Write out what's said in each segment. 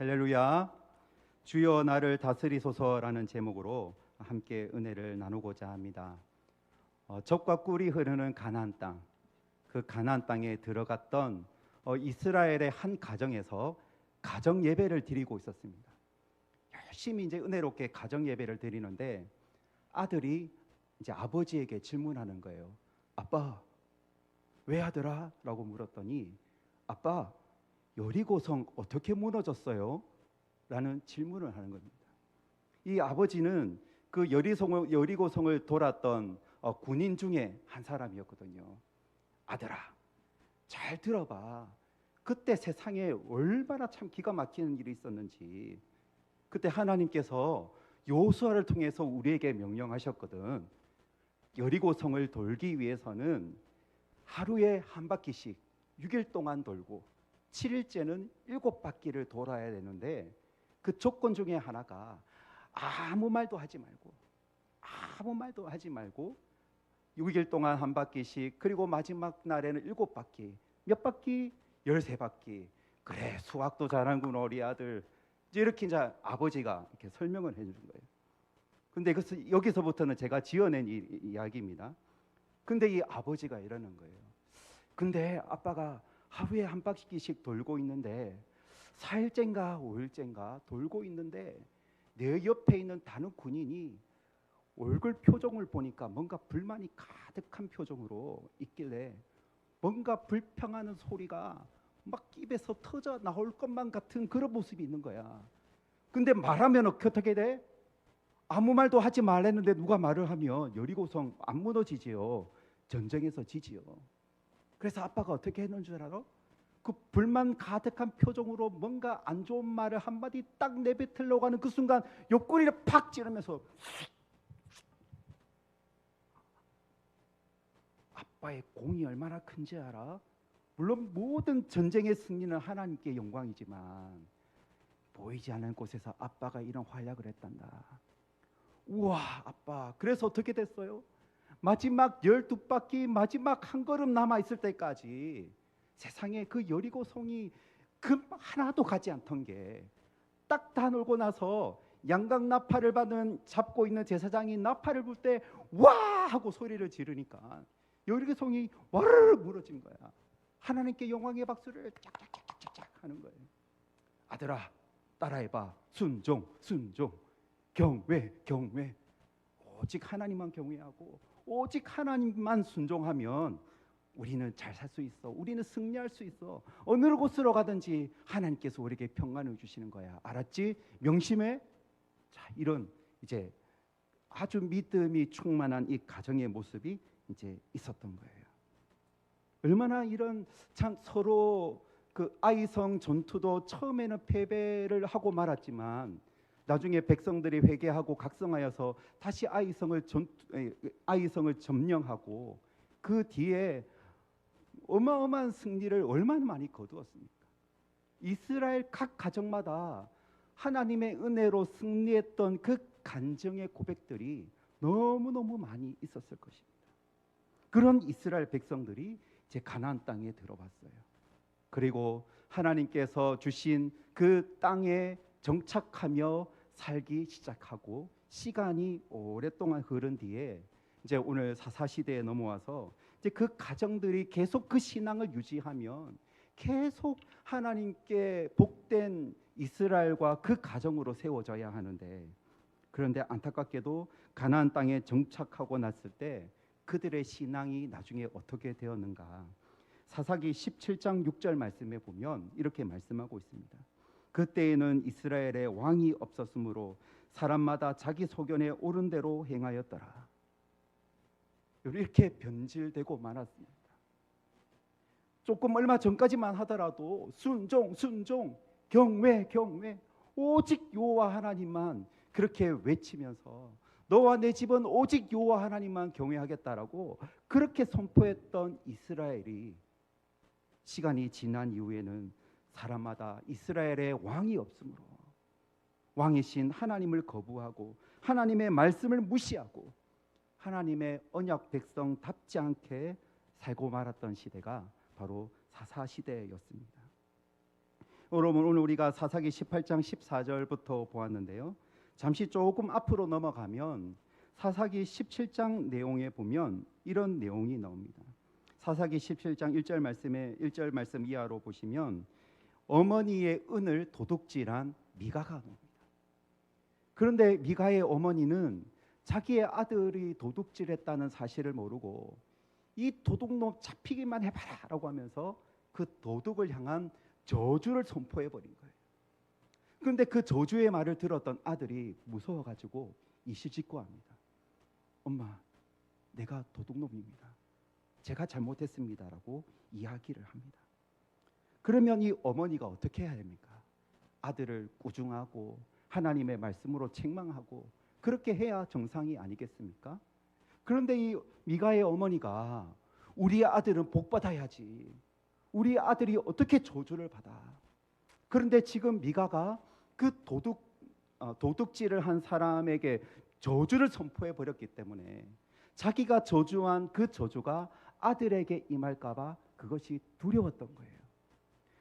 할렐루야. 주여 나를 다스리소서라는 제목으로 함께 은혜를 나누고자 합니다. 어, 적과 꿀이 흐르는 가나안 땅, 그 가나안 땅에 들어갔던 어, 이스라엘의 한 가정에서 가정 예배를 드리고 있었습니다. 열심히 이제 은혜롭게 가정 예배를 드리는데 아들이 이제 아버지에게 질문하는 거예요. 아빠, 왜 아들아? 라고 물었더니 아빠, 여리고성 어떻게 무너졌어요? 라는 질문을 하는 겁니다. 이 아버지는 그 여리성을, 여리고성을 돌았던 어, 군인 중에 한 사람이었거든요. 아들아, 잘 들어봐. 그때 세상에 얼마나 참 기가 막히는 일이 있었는지. 그때 하나님께서 요수아를 통해서 우리에게 명령하셨거든. 여리고성을 돌기 위해서는 하루에 한 바퀴씩 6일 동안 돌고 7일째는 일곱 바퀴를 돌아야 되는데 그 조건 중에 하나가 아무 말도 하지 말고 아무 말도 하지 말고 6일 동안 한 바퀴씩 그리고 마지막 날에는 일곱 바퀴 몇 바퀴 열세 바퀴 그래 수학도 잘하는군 우리 아들 이렇게 이제 아버지가 이렇게 설명을 해주는 거예요. 근데 그 여기서부터는 제가 지어낸 이, 이 이야기입니다. 근데 이 아버지가 이러는 거예요. 근데 아빠가 하루에 한 바퀴씩 돌고 있는데 4일째인가 5일째인가 돌고 있는데 내 옆에 있는 다른 군인이 얼굴 표정을 보니까 뭔가 불만이 가득한 표정으로 있길래 뭔가 불평하는 소리가 막 입에서 터져 나올 것만 같은 그런 모습이 있는 거야. 근데 말하면 어떻게 돼? 아무 말도 하지 말랬는데 누가 말을 하면 여리고성 안 무너지지요. 전쟁에서 지지요. 그래서 아빠가 어떻게 했는 줄 알아? 그 불만 가득한 표정으로 뭔가 안 좋은 말을 한마디 딱 내뱉으려고 하는 그 순간 옆구리를 팍 찌르면서 아빠의 공이 얼마나 큰지 알아? 물론 모든 전쟁의 승리는 하나님께 영광이지만 보이지 않는 곳에서 아빠가 이런 활약을 했단다. 우와, 아빠. 그래서 어떻게 됐어요? 마지막 열두 바퀴 마지막 한 걸음 남아 있을 때까지 세상에 그 여리고 성이 금 하나도 가지 않던 게 딱 다 놀고 나서 양각 나팔을 받은 잡고 있는 제사장이 나팔을 불 때 와 하고 소리를 지르니까 여리고 성이 와르르 무너진 거야. 하나님께 영광의 박수를 짝짝짝짝짝 하는 거예요. 아들아 따라해봐 순종 순종 경외 경외 오직 하나님만 경외하고 오직 하나님만 순종하면 우리는 잘 살 수 있어. 우리는 승리할 수 있어. 어느 곳으로 가든지 하나님께서 우리에게 평안을 주시는 거야. 알았지? 명심해. 자, 이런 이제 아주 믿음이 충만한 이 가정의 모습이 이제 있었던 거예요. 얼마나 이런 참 서로 그 아이성 전투도 처음에는 패배를 하고 말았지만 나중에 백성들이 회개하고 각성하여서 다시 아이성을 전 아이성을 점령하고 그 뒤에 어마어마한 승리를 얼마나 많이 거두었습니까? 이스라엘 각 가정마다 하나님의 은혜로 승리했던 그 간증의 고백들이 너무너무 많이 있었을 것입니다. 그런 이스라엘 백성들이 제 가나안 땅에 들어왔어요. 그리고 하나님께서 주신 그 땅에 정착하며 살기 시작하고 시간이 오랫동안 흐른 뒤에 이제 오늘 사사 시대에 넘어와서 이제 그 가정들이 계속 그 신앙을 유지하면 계속 하나님께 복된 이스라엘과 그 가정으로 세워져야 하는데 그런데 안타깝게도 가나안 땅에 정착하고 났을 때 그들의 신앙이 나중에 어떻게 되었는가? 사사기 17장 6절 말씀에 보면 이렇게 말씀하고 있습니다. 그때에는 이스라엘에 왕이 없었으므로 사람마다 자기 소견에 옳은 대로 행하였더라. 이렇게 변질되고 말았습니다. 조금 얼마 전까지만 하더라도 순종, 순종, 경외, 경외, 오직 여호와 하나님만 그렇게 외치면서 너와 내 집은 오직 여호와 하나님만 경외하겠다라고 그렇게 선포했던 이스라엘이 시간이 지난 이후에는 사람마다 이스라엘의 왕이 없으므로 왕이신 하나님을 거부하고 하나님의 말씀을 무시하고 하나님의 언약 백성답지 않게 살고 말았던 시대가 바로 사사 시대였습니다. 여러분 오늘 우리가 사사기 18장 14절부터 보았는데요. 잠시 조금 앞으로 넘어가면 사사기 17장 내용에 보면 이런 내용이 나옵니다. 사사기 17장 1절 말씀에 1절 말씀 이하로 보시면 어머니의 은을 도둑질한 미가가 나옵니다. 그런데 미가의 어머니는 자기의 아들이 도둑질했다는 사실을 모르고 이 도둑놈 잡히기만 해봐라라고 하면서 그 도둑을 향한 저주를 선포해 버린 거예요. 그런데 그 저주의 말을 들었던 아들이 무서워가지고 이실직고합니다. 엄마, 내가 도둑놈입니다. 제가 잘못했습니다라고 이야기를 합니다. 그러면 이 어머니가 어떻게 해야 됩니까? 아들을 꾸중하고 하나님의 말씀으로 책망하고 그렇게 해야 정상이 아니겠습니까? 그런데 이 미가의 어머니가 우리 아들은 복 받아야지. 우리 아들이 어떻게 저주를 받아? 그런데 지금 미가가 그 도둑 어, 도둑질을 한 사람에게 저주를 선포해 버렸기 때문에 자기가 저주한 그 저주가 아들에게 임할까봐 그것이 두려웠던 거예요.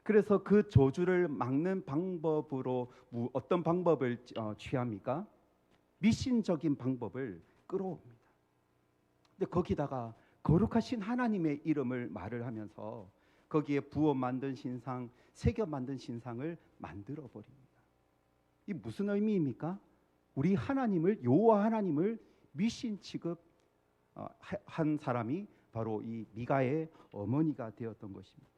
그래서 그 저주를 막는 방법으로 무- 어떤 방법을 어, 취합니까? 미신적인 방법을 끌어옵니다. 근데 거기다가 거룩하신 하나님의 이름을 말을 하면서 거기에 부어 만든 신상, 새겨 만든 신상을 만들어 버립니다. 이 무슨 의미입니까? 우리 하나님을 여호와 하나님을 미신 취급 어, 사람이 바로 이 미가의 어머니가 되었던 것입니다.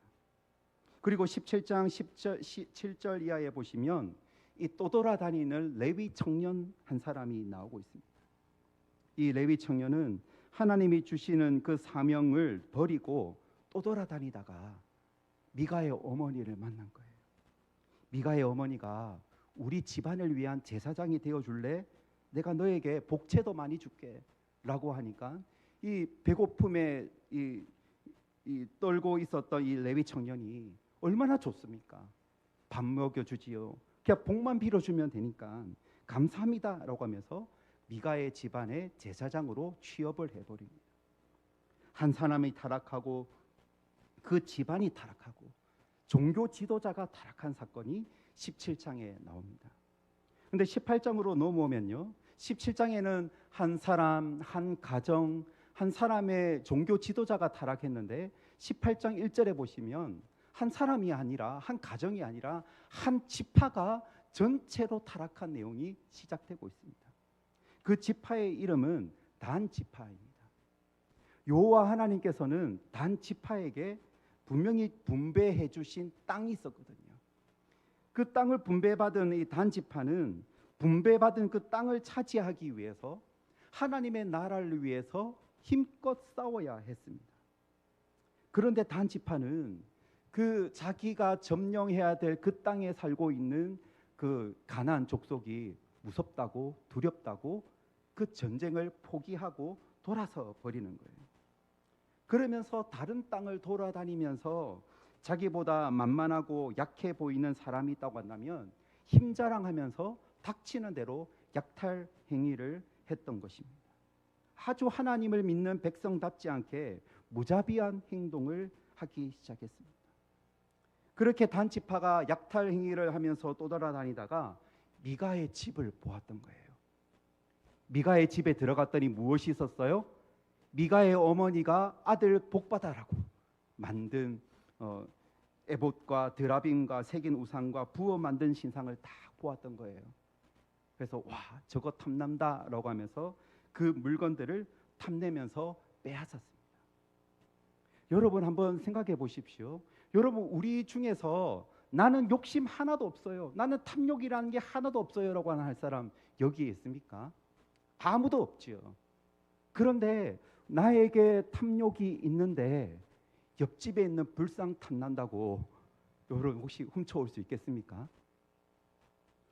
그리고 17장 10절 7절 이하에 보시면 이 떠돌아다니는 레위 청년 한 사람이 나오고 있습니다. 이 레위 청년은 하나님이 주시는 그 사명을 버리고 떠돌아다니다가 미가의 어머니를 만난 거예요. 미가의 어머니가 우리 집안을 위한 제사장이 되어 줄래? 내가 너에게 복채도 많이 줄게라고 하니까 이 배고픔에 이, 이 떨고 있었던 이 레위 청년이 얼마나 좋습니까? 밥 먹여 주지요. 그냥 복만 빌어 주면 되니까 감사합니다라고 하면서 미가의 집안의 제사장으로 취업을 해 버립니다. 한 사람이 타락하고 그 집안이 타락하고 종교 지도자가 타락한 사건이 17장에 나옵니다. 근데 18장으로 넘어오면요. 17장에는 한 사람, 한 가정, 한 사람의 종교 지도자가 타락했는데 18장 1절에 보시면 한 사람이 아니라 한 가정이 아니라 한 지파가 전체로 타락한 내용이 시작되고 있습니다. 그 지파의 이름은 단 지파입니다. 여호와 하나님께서는 단 지파에게 분명히 분배해 주신 땅이 있었거든요. 그 땅을 분배받은 이 단 지파는 분배받은 그 땅을 차지하기 위해서 하나님의 나라를 위해서 힘껏 싸워야 했습니다. 그런데 단 지파는 그 자기가 점령해야 될 그 땅에 살고 있는 그 가나안 족속이 무섭다고 두렵다고 그 전쟁을 포기하고 돌아서 버리는 거예요. 그러면서 다른 땅을 돌아다니면서 자기보다 만만하고 약해 보이는 사람이 있다고 한다면 힘자랑하면서 닥치는 대로 약탈 행위를 했던 것입니다. 아주 하나님을 믿는 백성답지 않게 무자비한 행동을 하기 시작했습니다. 그렇게 단지파가 약탈 행위를 하면서 떠돌아다니다가 미가의 집을 보았던 거예요. 미가의 집에 들어갔더니 무엇이 있었어요? 미가의 어머니가 아들 복받아라고 만든 어, 에봇과 드라빔과 새긴 우상과 부어 만든 신상을 다 보았던 거예요. 그래서 와 저거 탐난다라고 하면서 그 물건들을 탐내면서 빼앗았습니다. 여러분 한번 생각해 보십시오. 여러분 우리 중에서 나는 욕심 하나도 없어요. 나는 탐욕이라는 게 하나도 없어요라고 하는 할 사람 여기에 있습니까? 아무도 없지요. 그런데 나에게 탐욕이 있는데 옆집에 있는 불상 탐난다고 여러분 혹시 훔쳐올 수 있겠습니까?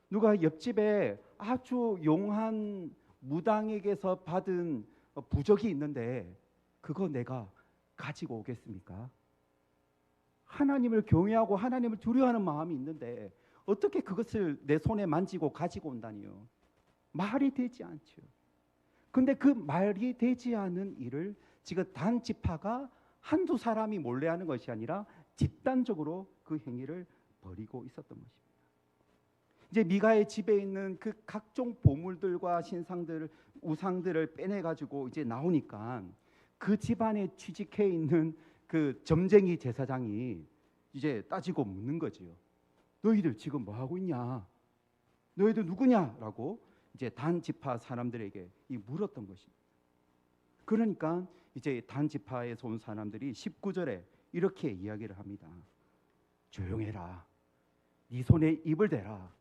누가 옆집에 아주 용한 무당에게서 받은 부적이 있는데 그거 내가 가지고 오겠습니까? 하나님을 경외하고 하나님을 두려워하는 마음이 있는데 어떻게 그것을 내 손에 만지고 가지고 온다니요? 말이 되지 않죠. 근데 그 말이 되지 않은 일을 지금 단 지파가 한두 사람이 몰래 하는 것이 아니라 집단적으로 그 행위를 버리고 있었던 것입니다. 이제 미가의 집에 있는 그 각종 보물들과 신상들, 우상들을 빼내 가지고 이제 나오니까 그 집안에 취직해 있는 그 점쟁이 제사장이 이제 따지고 묻는 거지요. 너희들 지금 뭐 하고 있냐? 너희들 누구냐라고 이제 단 지파 사람들에게 이 물었던 것입니다. 그러니까 이제 단 지파에서 온 사람들이 19절에 이렇게 이야기를 합니다. 조용해라. 네 손에 입을 대라.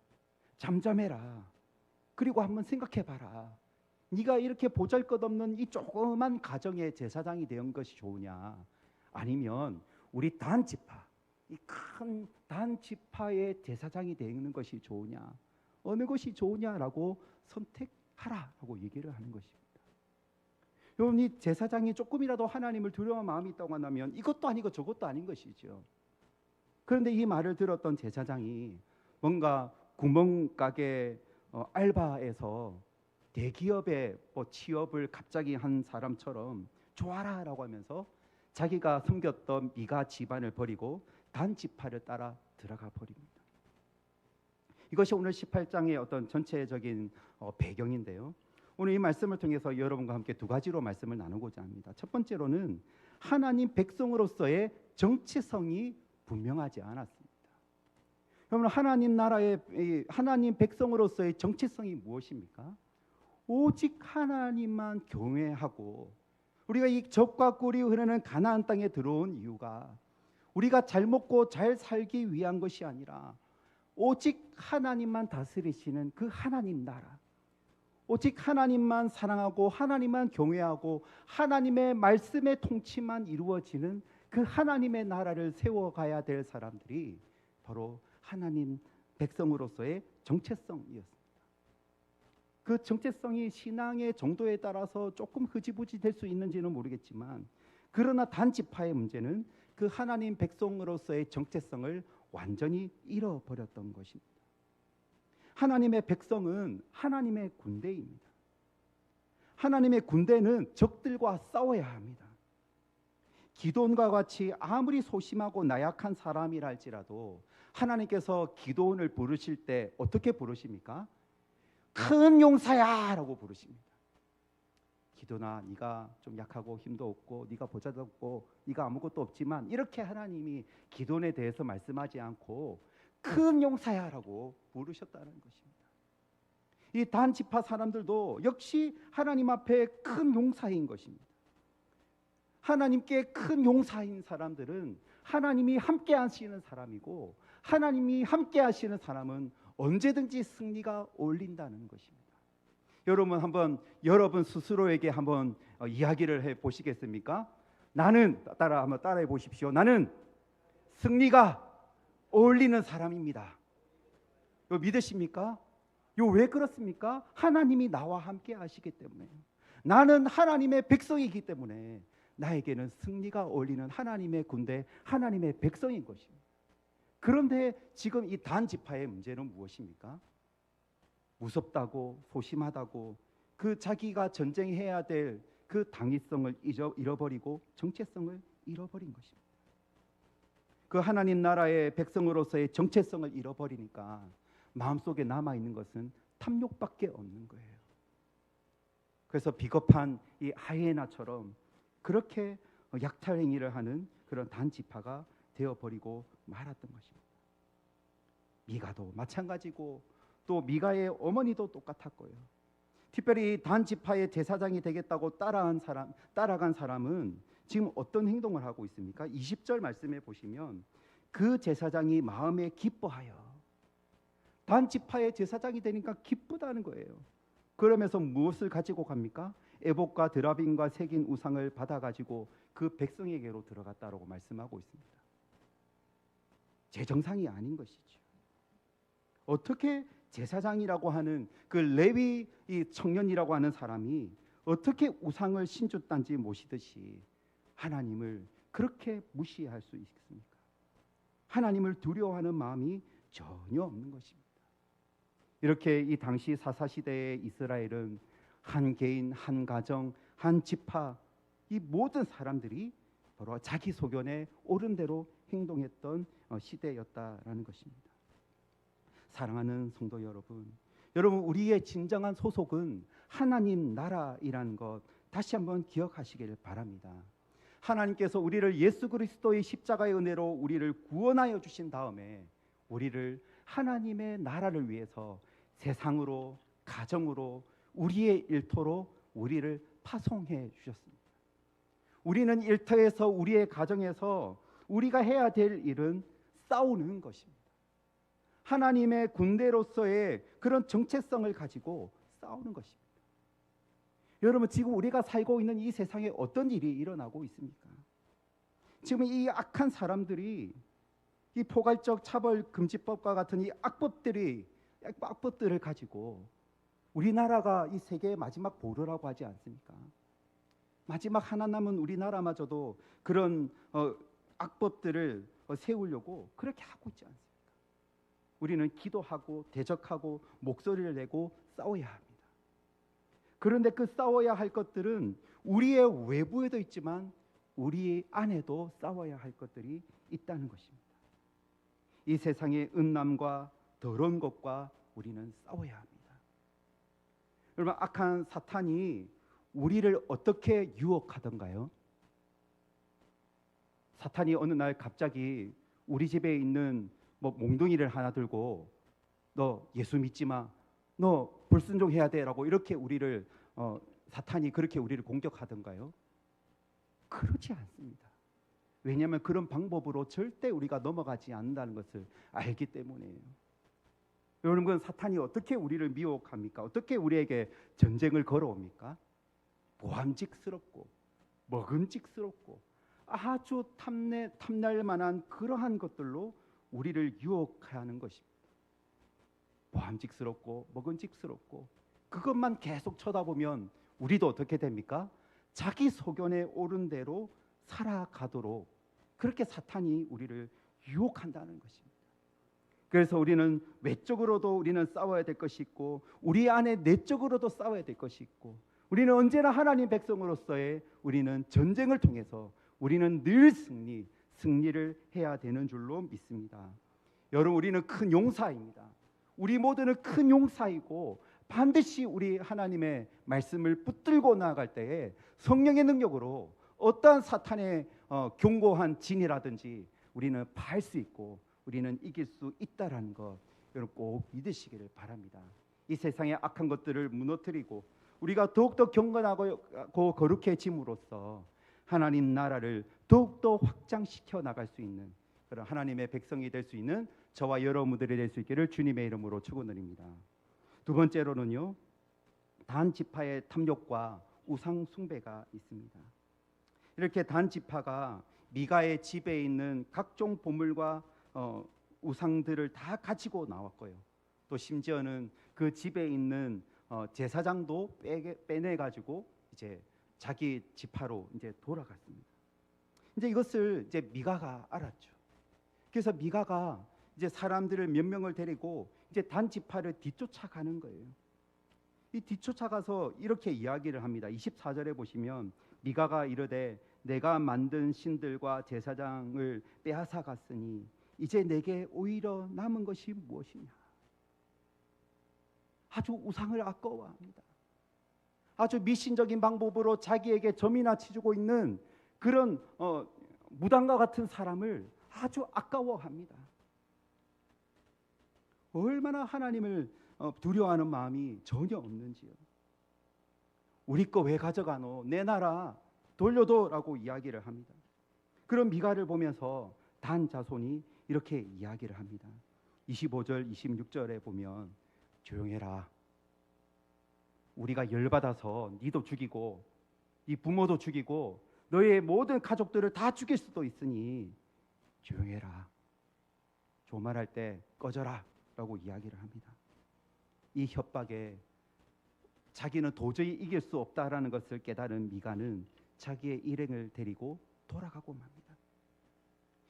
잠잠해라. 그리고 한번 생각해 봐라. 네가 이렇게 보잘것없는 이 조그만 가정의 제사장이 된 것이 좋으냐? 아니면 우리 단 지파, 이 큰 단 지파의 제사장이 되는 것이 좋으냐? 어느 것이 좋으냐라고 선택하라라고 얘기를 하는 것입니다. 여러분 이 제사장이 조금이라도 하나님을 두려워하는 마음이 있다고 한다면 이것도 아니고 저것도 아닌 것이죠. 그런데 이 말을 들었던 제사장이 뭔가 구멍가게 어, 알바에서 대기업에 뭐 취업을 갑자기 한 사람처럼 좋아라라고 하면서 자기가 섬겼던 미가 집안을 버리고 단 지파를 따라 들어가 버립니다. 이것이 오늘 18장의 어떤 전체적인 어, 배경인데요. 오늘 이 말씀을 통해서 여러분과 함께 두 가지로 말씀을 나누고자 합니다. 첫 번째로는 하나님 백성으로서의 정체성이 분명하지 않았습니다. 여러분 하나님 나라의 이 하나님 백성으로서의 정체성이 무엇입니까? 오직 하나님만 경외하고 우리가 이 적과 꿀이 흐르는 가나안 땅에 들어온 이유가 우리가 잘 먹고 잘 살기 위한 것이 아니라 오직 하나님만 다스리시는 그 하나님 나라 오직 하나님만 사랑하고 하나님만 경외하고 하나님의 말씀의 통치만 이루어지는 그 하나님의 나라를 세워가야 될 사람들이 바로 하나님 백성으로서의 정체성이었습니다. 그 정체성이 신앙의 정도에 따라서 조금 흐지부지 될 수 있는지는 모르겠지만 그러나 단 지파의 문제는 그 하나님 백성으로서의 정체성을 완전히 잃어버렸던 것입니다. 하나님의 백성은 하나님의 군대입니다. 하나님의 군대는 적들과 싸워야 합니다. 기도원과 같이 아무리 소심하고 나약한 사람이라 할지라도 하나님께서 기도원을 부르실 때 어떻게 부르십니까? 큰 용사야라고 부르십니다. 기도나 네가 좀 약하고 힘도 없고 네가 보자도 없고 네가 아무것도 없지만 이렇게 하나님이 기도원에 대해서 말씀하지 않고 큰 용사야라고 부르셨다는 것입니다. 이 단지파 사람들도 역시 하나님 앞에 큰 용사인 것입니다. 하나님께 큰 용사인 사람들은 하나님이 함께 하시는 사람이고 하나님이 함께 하시는 사람은 언제든지 승리가 올린다는 것입니다. 여러분 한번 여러분 스스로에게 한번 어, 이야기를 해 보시겠습니까? 나는 따라 한번 따라해 보십시오. 나는 승리가 어울리는 사람입니다. 요 믿으십니까? 요 왜 그렇습니까? 하나님이 나와 함께 하시기 때문에 나는 하나님의 백성이기 때문에 나에게는 승리가 어울리는 하나님의 군대, 하나님의 백성인 것입니다. 그런데 지금 이 단지파의 문제는 무엇입니까? 무섭다고 소심하다고 그 자기가 전쟁해야 될 그 당위성을 잃어버리고 정체성을 잃어버린 것입니다. 그 하나님 나라의 백성으로서의 정체성을 잃어버리니까 마음속에 남아 있는 것은 탐욕밖에 없는 거예요. 그래서 비겁한 이 하이에나처럼 그렇게 약탈 행위를 하는 그런 단지파가 되어 버리고 말았던 것입니다. 미가도 마찬가지고 또 미가의 어머니도 똑같았고요. 특별히 단지파의 제사장이 되겠다고 따라한 사람, 따라간 사람은 지금 어떤 행동을 하고 있습니까? 20절 말씀에 보시면 그 제사장이 마음에 기뻐하여 단지파의 제사장이 되니까 기쁘다는 거예요. 그러면서 무엇을 가지고 갑니까? 에복과 드라빈과 새긴 우상을 받아 가지고 그 백성에게로 들어갔다라고 말씀하고 있습니다. 제 정상이 아닌 것이죠. 어떻게 제사장이라고 하는 그 레위 이 청년이라고 하는 사람이 어떻게 우상을 신줬단지 모시듯이 하나님을 그렇게 무시할 수 있습니까? 하나님을 두려워하는 마음이 전혀 없는 것입니다. 이렇게 이 당시 사사 시대의 이스라엘은 한 개인, 한 가정, 한 지파 이 모든 사람들이 바로 자기 소견에 옳은 대로 행동했던 어, 시대였다라는 것입니다. 사랑하는 성도 여러분, 여러분 우리의 진정한 소속은 하나님 나라이라는 것 다시 한번 기억하시길 바랍니다. 하나님께서 우리를 예수 그리스도의 십자가의 은혜로 우리를 구원하여 주신 다음에 우리를 하나님의 나라를 위해서 세상으로 가정으로 우리의 일터로 우리를 파송해 주셨습니다. 우리는 일터에서 우리의 가정에서 우리가 해야 될 일은 싸우는 것입니다. 하나님의 군대로서의 그런 정체성을 가지고 싸우는 것입니다. 여러분 지금 우리가 살고 있는 이 세상에 어떤 일이 일어나고 있습니까? 지금 이 악한 사람들이 이 포괄적 차별 금지법과 같은 이 악법들이 악법들을 가지고 우리나라가 이 세계의 마지막 보루라고 하지 않습니까? 마지막 하나 남은 우리나라마저도 그런 어, 악법들을 어, 세우려고 그렇게 하고 있지 않습니까? 우리는 기도하고 대적하고 목소리를 내고 싸워야 합니다. 그런데 그 싸워야 할 것들은 우리의 외부에도 있지만 우리 안에도 싸워야 할 것들이 있다는 것입니다. 이 세상의 음란과 더러운 것과 우리는 싸워야 합니다. 여러분 악한 사탄이 우리를 어떻게 유혹하던가요? 사탄이 어느 날 갑자기 우리 집에 있는 뭐 몽둥이를 하나 들고 너 예수 믿지 마. 너 불순종해야 돼라고 이렇게 우리를 어, 사탄이 그렇게 우리를 공격하던가요? 그렇지 않습니다. 왜냐하면 그런 방법으로 절대 우리가 넘어가지 않는다는 것을 알기 때문이에요. 여러분 사탄이 어떻게 우리를 미혹합니까? 어떻게 우리에게 전쟁을 걸어옵니까? 보함직스럽고 먹음직스럽고 아주 탐내 탐날 만한 그러한 것들로 우리를 유혹하는 것입니다. 보함직스럽고 먹음직스럽고 그것만 계속 쳐다보면 우리도 어떻게 됩니까? 자기 소견에 옳은 대로 살아가도록 그렇게 사탄이 우리를 유혹한다는 것입니다. 그래서 우리는 외적으로도 우리는 싸워야 될 것이 있고 우리 안에 내적으로도 싸워야 될 것이 있고 우리는 언제나 하나님 백성으로서의 우리는 전쟁을 통해서 우리는 늘 승리, 승리를 해야 되는 줄로 믿습니다. 여러분 우리는 큰 용사입니다. 우리 모두는 큰 용사이고 반드시 우리 하나님의 말씀을 붙들고 나아갈 때에 성령의 능력으로 어떠한 사탄의 어, 견고한 진이라든지 우리는 파할 수 있고 우리는 이길 수 있다라는 것 여러분 꼭 믿으시기를 바랍니다. 이 세상의 악한 것들을 무너뜨리고 우리가 더욱더 경건하고 거룩해짐으로써 하나님 나라를 더욱더 확장시켜 나갈 수 있는 그런 하나님의 백성이 될 수 있는 저와 여러분들이 될 수 있기를 주님의 이름으로 축원드립니다. 두 번째로는요. 단 지파의 탐욕과 우상 숭배가 있습니다. 이렇게 단 지파가 미가의 집에 있는 각종 보물과 어, 우상들을 다 가지고 나왔고요. 또 심지어는 그 집에 있는 어, 제사장도 빼내 가지고 이제 자기 지파로 이제 돌아갔습니다. 이제 이것을 이제 미가가 알았죠. 그래서 미가가 이제 사람들을 몇 명을 데리고 이제 단 지파를 뒤쫓아가는 거예요. 이 뒤쫓아가서 이렇게 이야기를 합니다. 24절에 보시면 미가가 이르되 내가 만든 신들과 제사장을 빼앗아 갔으니 이제 내게 오히려 남은 것이 무엇이냐? 아주 우상을 아까워합니다. 아주 미신적인 방법으로 자기에게 점이나 치주고 있는 그런 어, 무당과 같은 사람을 아주 아까워합니다. 얼마나 하나님을 어, 두려워하는 마음이 전혀 없는지요. 우리 거 왜 가져가노? 내 나라 돌려둬라고 이야기를 합니다. 그런 미가를 보면서 단 자손이 이렇게 이야기를 합니다. 25절, 26절에 보면 조용해라. 우리가 열받아서 니도 죽이고 네 부모도 죽이고 너의 모든 가족들을 다 죽일 수도 있으니 조용해라. 조말할 때 꺼져라. 라고 이야기를 합니다. 이 협박에 자기는 도저히 이길 수 없다라는 것을 깨달은 미가는 자기의 일행을 데리고 돌아가고 맙니다.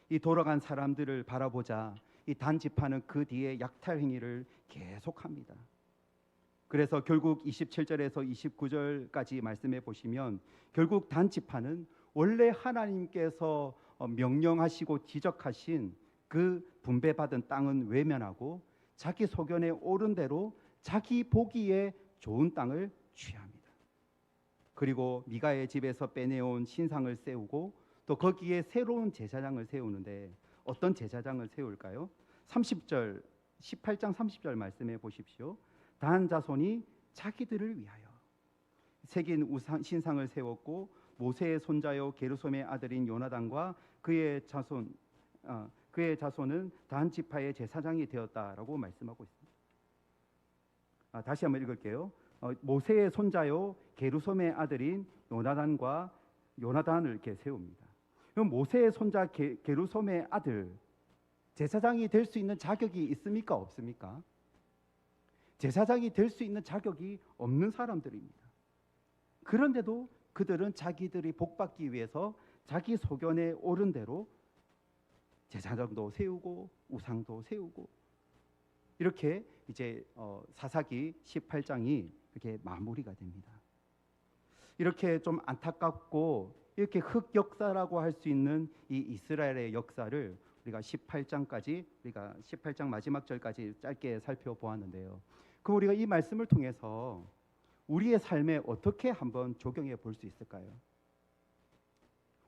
이 돌아간 사람들을 바라보자 이 단지파는 그 뒤에 약탈 행위를 계속합니다. 그래서 결국 27절에서 29절까지 말씀해 보시면 결국 단지파는 원래 하나님께서 어, 명령하시고 지적하신 그 분배받은 땅은 외면하고 자기 소견에 옳은 대로 자기 보기에 좋은 땅을 취합니다. 그리고 미가의 집에서 빼내온 신상을 세우고 또 거기에 새로운 제사장을 세우는데 어떤 제사장을 세울까요? 30절 18장 30절 말씀해 보십시오. 단 자손이 자기들을 위하여 새긴 우상 신상을 세웠고 모세의 손자요 게르솜의 아들인 요나단과 그의 자손 어, 그의 자손은 단 지파의 제사장이 되었다라고 말씀하고 있습니다. 아, 다시 한번 읽을게요. 어, 모세의 손자요 게르솜의 아들인 요나단과 요나단을 이렇게 세웁니다. 그럼 모세의 손자 게, 게르솜의 아들 제사장이 될 수 있는 자격이 있습니까 없습니까? 제사장이 될 수 있는 자격이 없는 사람들입니다. 그런데도 그들은 자기들이 복받기 위해서 자기 소견에 옳은 대로 제사장도 세우고 우상도 세우고 이렇게 이제 어, 사사기 18장이 이렇게 마무리가 됩니다. 이렇게 좀 안타깝고 이렇게 흑역사라고 할 수 있는 이 이스라엘의 역사를 우리가 18장까지 우리가 18장 마지막 절까지 짧게 살펴보았는데요. 그 우리가 이 말씀을 통해서 우리의 삶에 어떻게 한번 적용해 볼 수 있을까요?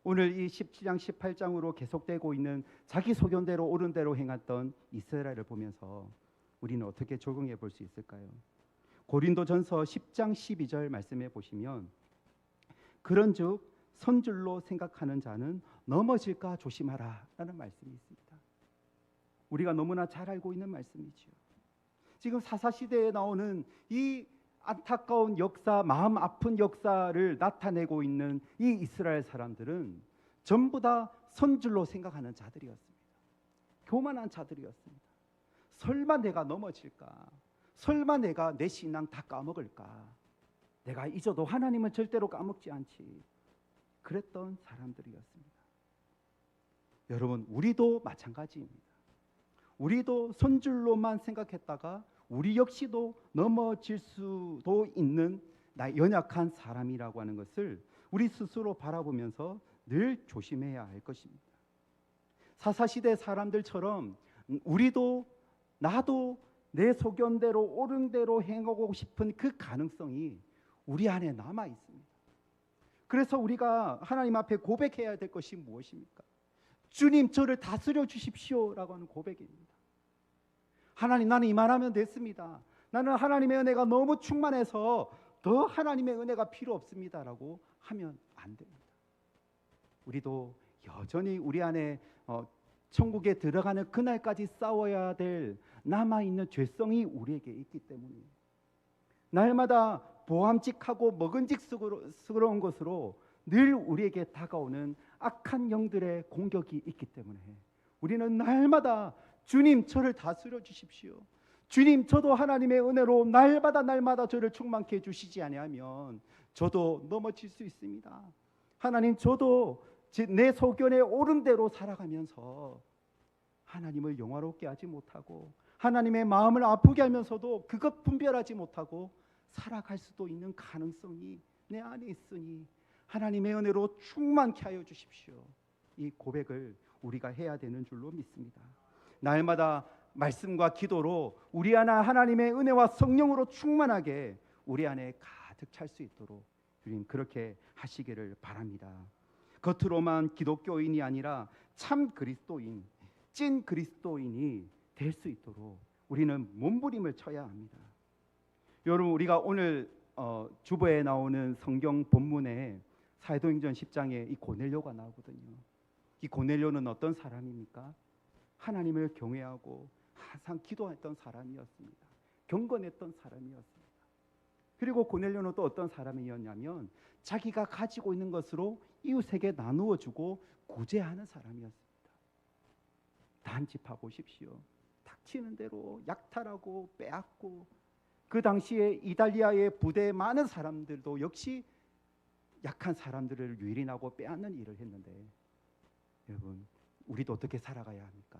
오늘 이 17장 18장으로 계속되고 있는 자기 소견대로 옳은 대로 행했던 이스라엘을 보면서 우리는 어떻게 적용해 볼 수 있을까요? 고린도전서 10장 12절 말씀해 보시면 그런즉 선줄로 생각하는 자는 넘어질까 조심하라라는 말씀이 있습니다. 우리가 너무나 잘 알고 있는 말씀이지요. 지금 사사 시대에 나오는 이 안타까운 역사, 마음 아픈 역사를 나타내고 있는 이 이스라엘 사람들은 전부 다 선줄로 생각하는 자들이었습니다. 교만한 자들이었습니다. 설마 내가 넘어질까? 설마 내가 내 신앙 다 까먹을까? 내가 잊어도 하나님은 절대로 까먹지 않지. 그랬던 사람들이었습니다. 여러분, 우리도 마찬가지입니다. 우리도 선줄로만 생각했다가 우리 역시도 넘어질 수도 있는 나 연약한 사람이라고 하는 것을 우리 스스로 바라보면서 늘 조심해야 할 것입니다. 사사시대 사람들처럼 우리도 나도 내 소견대로 옳은 대로 행하고 싶은 그 가능성이 우리 안에 남아 있습니다. 그래서 우리가 하나님 앞에 고백해야 될 것이 무엇입니까? 주님 저를 다스려 주십시오라고 하는 고백입니다. 하나님 나는 이만하면 됐습니다. 나는 하나님의 은혜가 너무 충만해서 더 하나님의 은혜가 필요 없습니다라고 하면 안 됩니다. 우리도 여전히 우리 안에 어, 천국에 들어가는 그날까지 싸워야 될 남아 있는 죄성이 우리에게 있기 때문에 날마다 보암직하고 먹은직스러운 것으로 늘 우리에게 다가오는 악한 영들의 공격이 있기 때문에 우리는 날마다 주님 저를 다스려 주십시오. 주님 저도 하나님의 은혜로 날마다 날마다 저를 충만케 해 주시지 아니하면 저도 넘어질 수 있습니다. 하나님 저도 내 소견에 옳은 대로 살아가면서 하나님을 영화롭게 하지 못하고 하나님의 마음을 아프게 하면서도 그것 분별하지 못하고 살아갈 수도 있는 가능성이 내 안에 있으니 하나님의 은혜로 충만케 하여 주십시오. 이 고백을 우리가 해야 되는 줄로 믿습니다. 날마다 말씀과 기도로 우리 안에 하나님의 은혜와 성령으로 충만하게 우리 안에 가득 찰 수 있도록 주님 그렇게 하시기를 바랍니다. 겉으로만 기독교인이 아니라 참 그리스도인, 찐 그리스도인이 될 수 있도록 우리는 몸부림을 쳐야 합니다. 여러분 우리가 오늘 어, 주보에 나오는 성경 본문에 사도행전 10장에 이 고넬료가 나오거든요. 이 고넬료는 어떤 사람입니까? 하나님을 경외하고 항상 기도했던 사람이었습니다. 경건했던 사람이었습니다. 그리고 고넬료는 또 어떤 사람이었냐면 자기가 가지고 있는 것으로 이웃에게 나누어 주고 구제하는 사람이었습니다. 단집하 보십시오. 닥치는 대로 약탈하고 빼앗고 그 당시에 이탈리아의 부대 많은 사람들도 역시 약한 사람들을 유린하고 빼앗는 일을 했는데 여러분 우리도 어떻게 살아가야 합니까?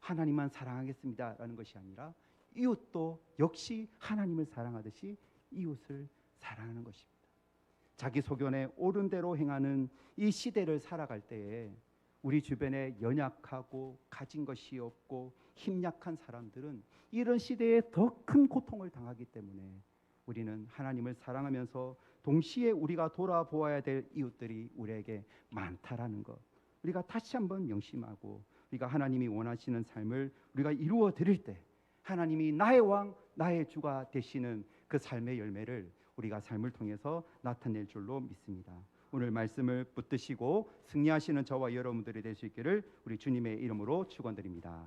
하나님만 사랑하겠습니다라는 것이 아니라 이웃도 역시 하나님을 사랑하듯이 이웃을 사랑하는 것입니다. 자기 소견에 옳은 대로 행하는 이 시대를 살아갈 때에 우리 주변에 연약하고 가진 것이 없고 힘약한 사람들은 이런 시대에 더 큰 고통을 당하기 때문에 우리는 하나님을 사랑하면서 동시에 우리가 돌아보아야 될 이웃들이 우리에게 많다라는 것. 우리가 다시 한번 명심하고 우리가 하나님이 원하시는 삶을 우리가 이루어 드릴 때 하나님이 나의 왕, 나의 주가 되시는 그 삶의 열매를 우리가 삶을 통해서 나타낼 줄로 믿습니다. 오늘 말씀을 붙드시고 승리하시는 저와 여러분들이 될 수 있기를 우리 주님의 이름으로 축원드립니다.